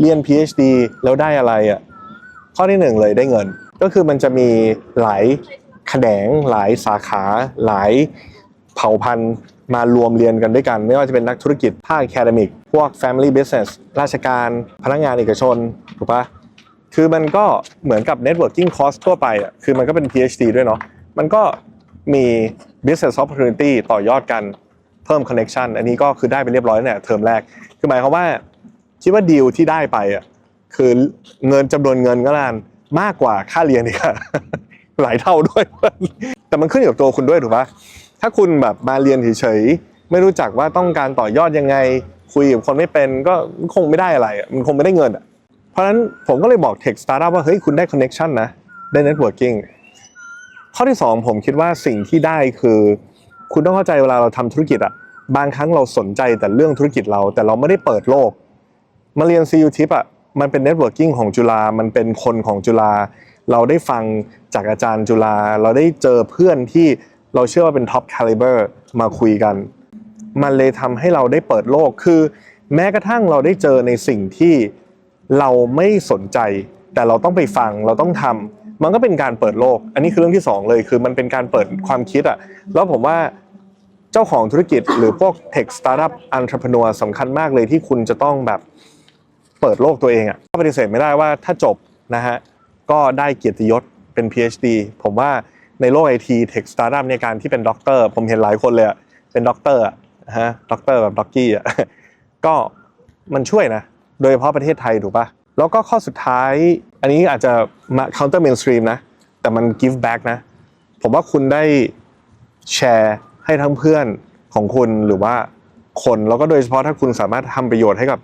เรียน PhD แล้วได้อะไรอะข้อที่หนึ่งเลยได้เงิน ก็คือมันจะมีหลายแขนงหลายสาขาหลายเผ่าพันธุ์มารวมเรียนกันด้วยกัน ไม่ว่าจะเป็นนักธุรกิจภาค academic พวก family business ราชการพนักงานเอกชนถูกปะคือมันก็เหมือนกับ networking course ทั่วไปอะคือมันก็เป็น PhD ด้วยเนาะมันก็มี business opportunity ต่อยอดกันเพิ่ม connection อันนี้ก็คือได้ไปเรียบร้อยตั้งแต่เทอมแรก คือหมายความว่า คิดว่าดีลที่ได้ไปอะคือเงินจำนวนเงินก็นานมากกว่าค่าเรียนอีกอะหลายเท่าด้วย แต่มันขึ้นอยู่กับตัวคุณด้วยถูกปะถ้าคุณแบบมาเรียนเฉยๆไม่รู้จักว่าต้องการต่อยอดยังไง คุยกับคนไม่เป็นก็คงไม่ได้อะไรมันคงไม่ได้เงินอะเพราะฉะนั้นผมก็เลยบอก Tech Startup ว่าเฮ้ยคุณได้ connection นะได้ networking ข้อที่สองผมคิดว่าสิ่งที่ได้คือ คุณต้องเข้าใจเวลาเราทำธุรกิจอะบางครั้งเราสนใจแต่เรื่องธุรกิจเรา แต่เราไม่ได้เปิดโลก มาเรียน CU Tip อะมันเป็น networking ของจุฬามันเป็นคนของจุฬาเราได้ฟังจากอาจารย์จุฬาเราได้เจอเพื่อนที่เราเชื่อว่าเป็น top caliber มาคุยกัน มันเลยทำให้เราได้เปิดโลกคือ แม้กระทั่งเราได้เจอในสิ่งที่เราไม่สนใจ แต่เราต้องไปฟังเราต้องทำมันก็เป็นการเปิดโลก อันนี้คือเรื่องที่สองเลยคือมันเป็นการเปิดความคิดอะแล้วผมว่าเจ้าของธุรกิจหรือพวก tech startup entrepreneur สำคัญมากเลยที่คุณจะต้องแบบ เปิดโลกตัวเองอะ่ะก็ปฏิเสธไม่ได้ว่าถ้าจบนะฮะก็ได้เกียรติยศเป็น PhD ผมว่าในโลกไอที tech startup ในการที่เป็นด็อกเตอร์ผมเห็นหลายคนเลยอะเป็นด็อกเตอร์อะนะฮะด็อกเตอร์แบบด็อกกี้อะก็มันช่วยนะ โดยเฉพาะประเทศไทยถูกปะแล้วก็ข้อสุดท้าย อันนี้อาจจะมา counter mainstream นะ แต่มัน give back นะ ผมว่าคุณได้แชร์ให้ทั้งเพื่อนของคุณหรือว่าคน แล้วก็โดยเฉพาะถ้าคุณสามารถทำประโยชน์ให้กับ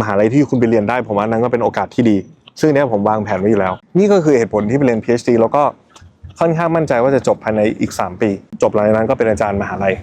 มหาลัยที่คุณไปเรียนได้ผมว่านั่นก็เป็นโอกาสที่ดี ซึ่งเนี้ยผมวางแผนไว้อยู่แล้ว นี่ก็คือเหตุผลที่ไปเรียน PhD แล้วก็ค่อนข้างมั่นใจว่าจะจบภายในอีก 3 ปี จบหลังจากนั้นก็เป็นอาจารย์มหาลัย